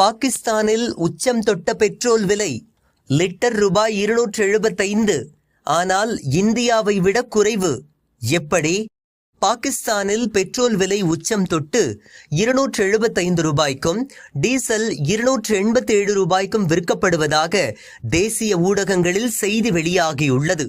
பாகிஸ்தானில் உச்சம் தொட்ட பெட்ரோல் விலை லிட்டர் ரூபாய் இருநூற்று எழுபத்தைந்து ஆனால் இந்தியாவை விட குறைவு. எப்படி? பாகிஸ்தானில் பெட்ரோல் விலை உச்சம் தொட்டு இருநூற்று எழுபத்தைந்து ரூபாய்க்கும் டீசல் இருநூற்று எண்பத்தி ஏழு ரூபாய்க்கும் விற்கப்படுவதாக தேசிய ஊடகங்களில் செய்தி வெளியாகியுள்ளது.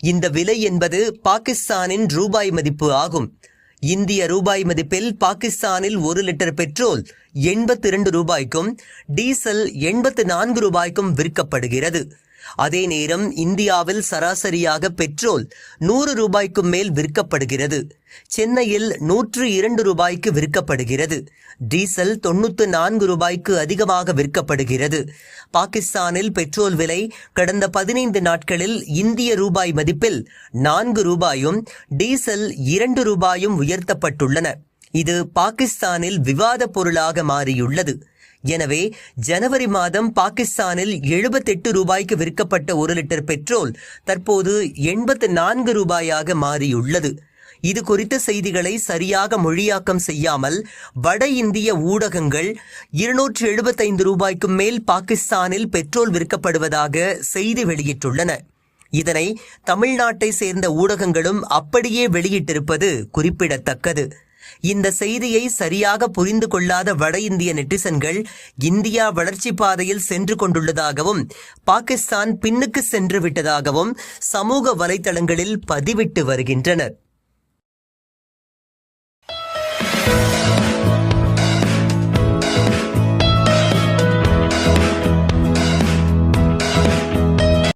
இந்த விலை என்பது பாகிஸ்தானின் ரூபாய் மதிப்பு ஆகும். இந்திய ரூபாய் மதிப்பில் பாகிஸ்தானில் ஒரு லிட்டர் பெட்ரோல் எண்பத்தி இரண்டு ரூபாய்க்கும் டீசல் எண்பத்து நான்கு ரூபாய்க்கும் விற்கப்படுகிறது. அதே நேரம் இந்தியாவில் சராசரியாக பெட்ரோல் நூறு ரூபாய்க்கும் மேல் விற்கப்படுகிறது. சென்னையில் நூற்று இரண்டு ரூபாய்க்கு விற்கப்படுகிறது. டீசல் தொண்ணூற்று நான்கு ரூபாய்க்கு அதிகமாக விற்கப்படுகிறது. பாகிஸ்தானில் பெட்ரோல் விலை கடந்த பதினைந்து நாட்களில் இந்திய ரூபாய் மதிப்பில் நான்கு ரூபாயும் டீசல் இரண்டு ரூபாயும் உயர்த்தப்பட்டுள்ளன. இது பாகிஸ்தானில் விவாத பொருளாக மாறியுள்ளது. எனவே ஜனவரி மாதம் பாகிஸ்தானில் எழுபத்தெட்டு ரூபாய்க்கு விற்கப்பட்ட ஒரு லிட்டர் பெட்ரோல் தற்போது எண்பத்து நான்கு ரூபாயாக மாறியுள்ளது. இது குறித்த செய்திகளை சரியாக மொழியாக்கம் செய்யாமல் வட இந்திய ஊடகங்கள் இருநூற்று எழுபத்தைந்து ரூபாய்க்கும் மேல் பாகிஸ்தானில் பெட்ரோல் விற்கப்படுவதாக செய்தி வெளியிட்டுள்ளன. இதனை தமிழ்நாட்டை சேர்ந்த ஊடகங்களும் அப்படியே வெளியிட்டிருப்பது குறிப்பிடத்தக்கது. இந்த செய்தியை சரியாக புரிந்து கொள்ளாத வட இந்திய நெட்டிசன்கள் இந்தியா வளர்ச்சி பாதையில் சென்று கொண்டுள்ளதாகவும் பாகிஸ்தான் பின்னுக்கு சென்று விட்டதாகவும் சமூக வலைதளங்களில் பதிவிட்டு வருகின்றனர்.